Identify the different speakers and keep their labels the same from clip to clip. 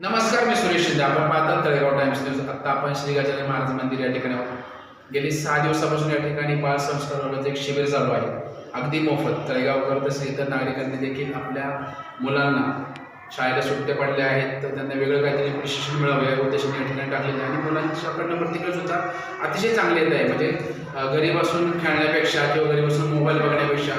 Speaker 1: नमस्कार मी सुरेश शिंदे. आपण पाहतात तळेगाव टाइम्स न्यूज आता आपण श्री गजानन महाराज मंदिर या ठिकाणी गेली सहा दिवसापासून या ठिकाणी बाळ संस्कार एक शिबिर चालू आहे. अगदी मोफत. तळेगावकर तसे इतर नागरिकांनी देखील आपल्या मुलांना शाळेला सुट्ट्या पडल्या आहेत तर त्यांना वेगळं काहीतरी प्रशिक्षण मिळावं या उद्देशाने या ठिकाणी टाकलेलं आहे. आणि मुलांच्याकडनं प्रतिक्रिया सुद्धा अतिशय चांगली येत आहे. म्हणजे घरी बसून खेळण्यापेक्षा किंवा घरी बसून मोबाईल बघण्यापेक्षा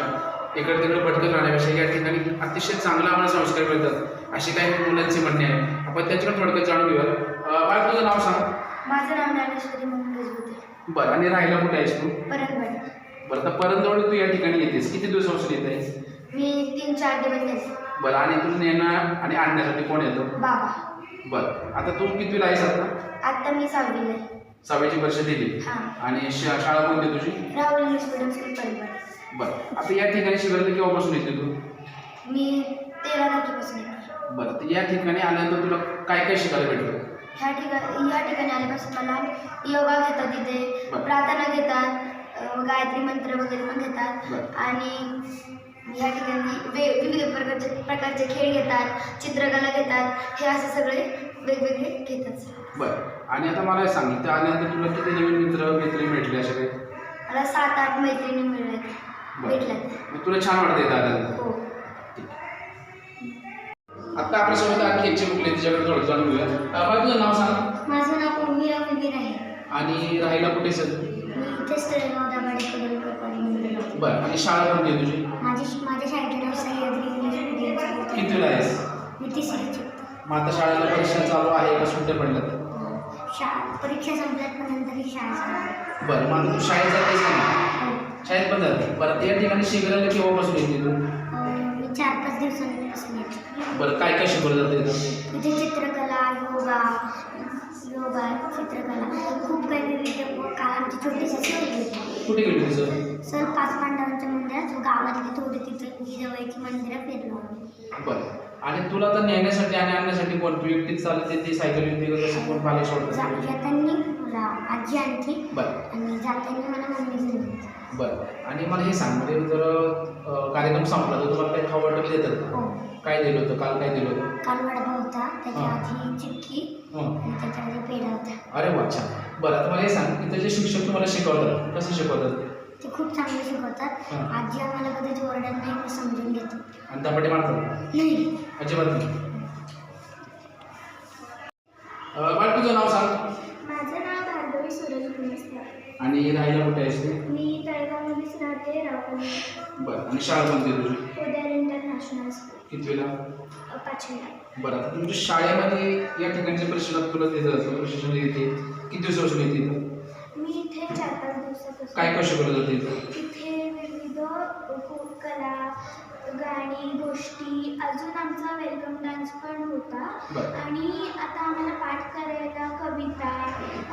Speaker 1: इकडे तिकडे भटकत राहण्यापेक्षा या ठिकाणी अतिशय चांगला आम्हाला संस्कार मिळतात अशी काही मुलांची म्हणणे आहे. आपण त्याच्याकडे थोडक्यात जाणून घेऊया. बाळ तुझं नाव सांग.
Speaker 2: माझं नाव ज्ञानेश्वरी मंगेश होते.
Speaker 1: बरं आणि राहायला कुठे आहेस तू?
Speaker 2: परतवाडी
Speaker 1: बरं तर परंतवड तू या ठिकाणी येतेस. किती दिवसापासून येत आहेस
Speaker 2: मी तीन चार दिवस
Speaker 1: बरं आणि तू नेणं आणि आणण्यासाठी कोण येतं?
Speaker 2: बाबा.
Speaker 1: बरं आता तू कितवीला आहेस आता?
Speaker 2: आत्ता मी सहावीला आहे.
Speaker 1: सहावीची परीक्षा दिली.
Speaker 2: हां.
Speaker 1: आणि शा शाळा कोणती तुझी?
Speaker 2: Rahul English medium school Paratwadi
Speaker 1: बरं आता या ठिकाणी शिबिराला केव्हापासून येते तू?
Speaker 2: मी तेरा तारखेपासून येते.
Speaker 1: बरं तर या ठिकाणी आल्यानंतर तुला काय काय शिकायला भेटलं?
Speaker 2: ह्या ठिकाणी या ठिकाणी आल्यापासून मला योगा घेतात तिथे
Speaker 1: बरं.
Speaker 2: प्रार्थना घेतात अं, गायत्री मंत्र वगैरे पण घेतात
Speaker 1: बरं.
Speaker 2: आणि या ठिकाणी वे विविध प्रकारचे प्रकारचे खेळ घेतात चित्रकला घेतात हे असे सगळे वेगवेगळे घेतात.
Speaker 1: बरं आणि आता मला हे सांग इथं आल्यानंतर तुला किती नवीन मित्र मैत्रिणी भेटले असे काही?
Speaker 2: मला सात आठ मैत्रिणी मिळल्या भेटल्यात.
Speaker 1: मग तुला छान वाटतं इथं आल्यानंतर?
Speaker 2: हो.
Speaker 1: आता आपल्यासोबत आणखी एक चिमुकली आहे, तिच्याकडे थोडं जाणून घेऊया. बाळ तुझं नाव सांग.
Speaker 2: माझं नाव उर्मिला उर्मीर आहे.
Speaker 1: आणि राहायला कुठे
Speaker 2: इथेच तळेगाव दाभाडे मंदिर आहे.
Speaker 1: बरं आणि शाळा कोणती आहे तुझी?
Speaker 2: माझी माझ्या शाळेचे नाव सह्याद्री इंग्लिश मीडियम स्कूल आहे.
Speaker 1: कितवीला आहेस?
Speaker 2: मी
Speaker 1: मग आता शाळेला परीक्षा चालू आहे का? सुट्ट्या पडल्यात
Speaker 2: शाळा परीक्षा संपल्यात पण नंतर ही शाळा चालू आहे.
Speaker 1: बरं मग आता तू शाळेत जातेस का? नाही?
Speaker 2: हो.
Speaker 1: शाळेत पण जाते बरं या ठिकाणी शिबिराला केव्हापासून येते तू? बरं काय काय शिकवलं जाते इथे
Speaker 2: चित्रकला योगा योगा चित्रकला. खूप काही विविध काल आमची छोटीशी सहल गेली
Speaker 1: कुठे गेली तुझं
Speaker 2: सर? पाच पांडवांच्या मंदिरात. गावातली थोडी तिथं जवळची मंदिरं फिरलो. आम्ही
Speaker 1: बरं. आणि तुला तर नेण्यासाठी आणि आणण्यासाठी कोण? तू एकटीच चालते ती सायकल येते का कसं कोण
Speaker 2: येताना मला आजी आणखी.
Speaker 1: बरं.
Speaker 2: आणि जाताना मला मम्मी घेऊन.
Speaker 1: बरं. आणि मला हे सांग म्हणजे जर कार्यक्रम संपला तर तुम्हाला काही खाऊ वाटप देतात का?
Speaker 2: हो.
Speaker 1: काय दिलं होतं? काल काय दिलं होतं?
Speaker 2: काल वडापाव होता त्याच्या
Speaker 1: हा.
Speaker 2: आधी चिक्की
Speaker 1: हं.
Speaker 2: आणि त्याच्या आधी पेढा होता.
Speaker 1: अरे वा छान. बरं आता मला हे सांग इथं जे शिक्षक तुम्हाला शिकवतात कसं शिकवतात
Speaker 2: ते? खूप चांगले शिकवतात.
Speaker 1: हा.
Speaker 2: आजी आम्हाला कधीच ओरडत नाही मी समजून घेतो.
Speaker 1: आणि धपाटे मारतात?
Speaker 2: नाही.
Speaker 1: अजिबात नाही. आणि राहायला कुठे आहेस
Speaker 2: मी तळेगावमध्येच राहते रावण
Speaker 1: बरं आणि शाळा कोणती आहे तुझी?
Speaker 2: उदय इंटरनॅशनल स्कूल
Speaker 1: कितवीला?
Speaker 2: पाचवीला.
Speaker 1: बरं आता तुमच्या शाळेमध्ये या ठिकाणच्या प्रशिक्षणात तुला देत जातं प्रशिक्षण येते किती दिवसापासून येते इथं
Speaker 2: मी इथे चार पाच दिवसापासून
Speaker 1: काय काय शिकवलं जातं इथं?
Speaker 2: इथे विविध कला गाणी गोष्टी अजून आमचा वेलकम डान्स पण होता.
Speaker 1: बरं.
Speaker 2: आणि आता आम्हाला पाठ करायला कविता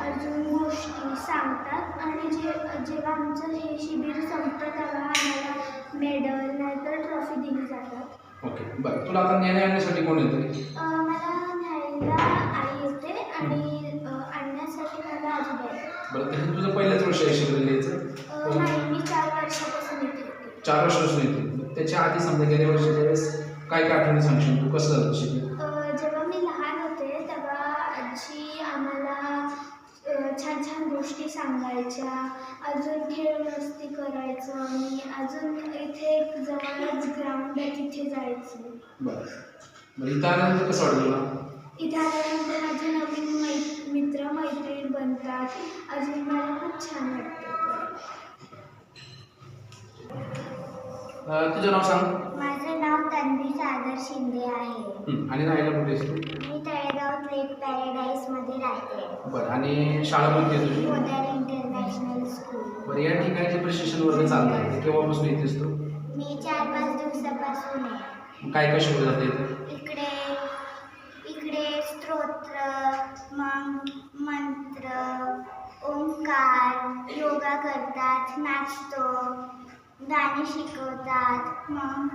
Speaker 2: अजून गोष्टी सांगतात आणि जे जेव्हा आमचं हे शिबिर संपतं तेव्हा आम्हाला मेडल नाहीतर ट्रॉफी दिली जातात.
Speaker 1: ओके बरं. तुला आता नेण्या आणण्यासाठी कोण येतं
Speaker 2: मला न्यायला आई येते आणि आणण्यासाठी मला आजोबा.
Speaker 1: बरं तर हे तुझं पहिलंच वर्ष आहे शिबिर
Speaker 2: नाही मी चार वर्षापासून येते.
Speaker 1: चार वर्षापासून येते त्याच्या आधी समजा गेल्या वर्षाच्या वेळेस काय काय आठवणी सांगशील तू? कसं झालं शिबिर?
Speaker 2: छान छान गोष्टी सांगायच्या. अजून खेळ मस्ती करायचं आणि अजून इथे एक जवळच ग्राउंड आहे तिथे जायचं.
Speaker 1: बरं. बरं इथं आल्यानंतर कसं वाटलं तुला?
Speaker 2: इथे आल्यानंतर माझे नवीन मै मित्र मैत्रीण बनतात. अजून मला खूप छान वाटतं.
Speaker 1: तुझं नाव सांग.
Speaker 2: माझं नाव तन्वी सागर शिंदे आहे.
Speaker 1: हं, आणि राहायला कुठे आहेस
Speaker 2: मी तळेगाव लेक पॅराडाईजमध्ये राहते.
Speaker 1: बरं आणि शाळा कोणती आहे तुझी?
Speaker 2: International school.
Speaker 1: बरं या ठिकाणचे प्रशिक्षण वर्ग चालत आहे ते केव्हापासून येतेस तू?
Speaker 2: मी चार पाच दिवसापासून आहे.
Speaker 1: काय काय शिकवलं जातं इथं?
Speaker 2: इकडे इकडे स्तोत्र मग मंत्र ओंकार योगा करतात नाचतो. गाणी शिकवतात. मग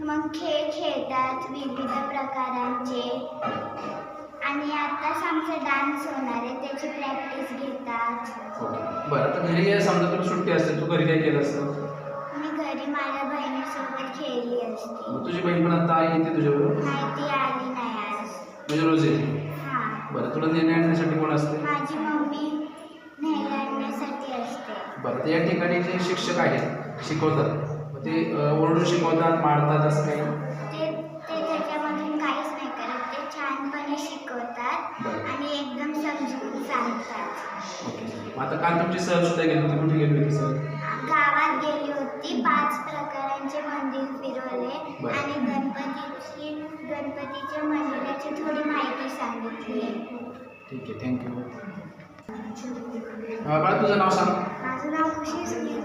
Speaker 2: मग खेळ खेळतात विविध प्रकारांचे. आणि आताच आमचा डान्स होणार आहे त्याची प्रॅक्टिस घेतात.
Speaker 1: हो. बरं आता घरी आहे, समजा तुला सुट्टी असते तू घरी काय केलं असतं?
Speaker 2: मी घरी माझ्या बहिणीसोबत खेळली असते.
Speaker 1: तुझी बहीण पण आता येते तुझ्याबरोबर?
Speaker 2: नाही ती आली नाही आज.
Speaker 1: म्हणजे रोज येते?
Speaker 2: हां.
Speaker 1: बरं तुला नेणे आणण्यासाठी कोण असते?
Speaker 2: माझी मम्मी न्यायला आणण्यासाठी असते.
Speaker 1: बरं या ठिकाणी जे शिक्षक आहेत शिकवतात. ते ओरडून शिकवतात मारतात असं काही?
Speaker 2: ते ते त्याच्यामधून काहीच नाही करत. ते छानपणे शिकवतात. आणि एकदम समजून सांगतात.
Speaker 1: ओके. आता काल तुमची सहल सुद्धा गेली होती कुठे गेली होती सहल
Speaker 2: गावात गेली होती पाच प्रकारांचे मंदिर फिरवले. आणि गणपतीची गणपतीच्या मंदिराची थोडी माहिती सांगितली.
Speaker 1: ठीक आहे. थँक्यू. बाळा तुझं नाव सांग.
Speaker 2: माझं नाव खुशी सुनील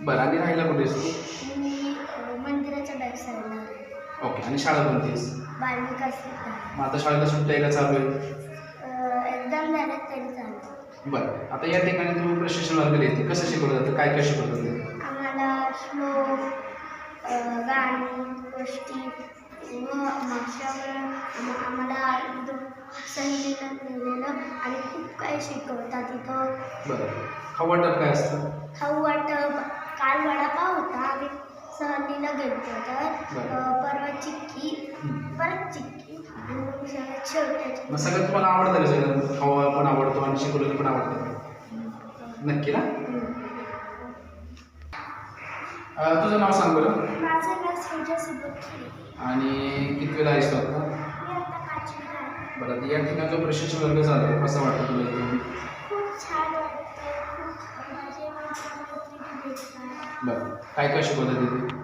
Speaker 1: बरं आणि राहायला कुठे आहेस
Speaker 2: मी मंदिराच्या बॅक साईडला
Speaker 1: ओके आणि शाळा कोणती आहेस? मग आता शाळेला सुट्ट्या का चालू आहे
Speaker 2: एकदम तरी
Speaker 1: बरं आता या ठिकाणी तुम्ही प्रशिक्षण वर्ग येते कसं शिकवलं जातं? काय काय शिकवलं जातं?
Speaker 2: आम्हाला श्लोक अ, गाणी गोष्टी व मागच्यावर आम- आम्हाला एकदम सहिलेलं लिहिलेलं आणि खूप काही शिकवतात तिथं
Speaker 1: बरं. खाऊ वाटप काय असतं?
Speaker 2: खाऊ वाटप. काल वडापाव होता आम्ही सहलीला गेलतो तर. अ, परवा चिक्की. परत चिक्की. आणि मग सगळ्यात
Speaker 1: मग सगळ्यात तुम्हाला आवडतं का सगळं? खावा पण आवडतो आणि शिकवलेलं पण आवडतं नक्की ना? अं, तुझं नाव सांग बरं.
Speaker 2: माझं नाव सुबोधी
Speaker 1: आणि किती वेळा आहेस तू आता
Speaker 2: मी आता पाचवीला आहे
Speaker 1: बरं आता या ठिकाणी जो प्रशिक्षण वर्ग झाला. कसं वाटतं तुला इथे?
Speaker 2: खूप छान वाटतं खूप माझे मित्रमैत्रिणी भेटतात
Speaker 1: बरं. काय काय शिकवतात तिथे?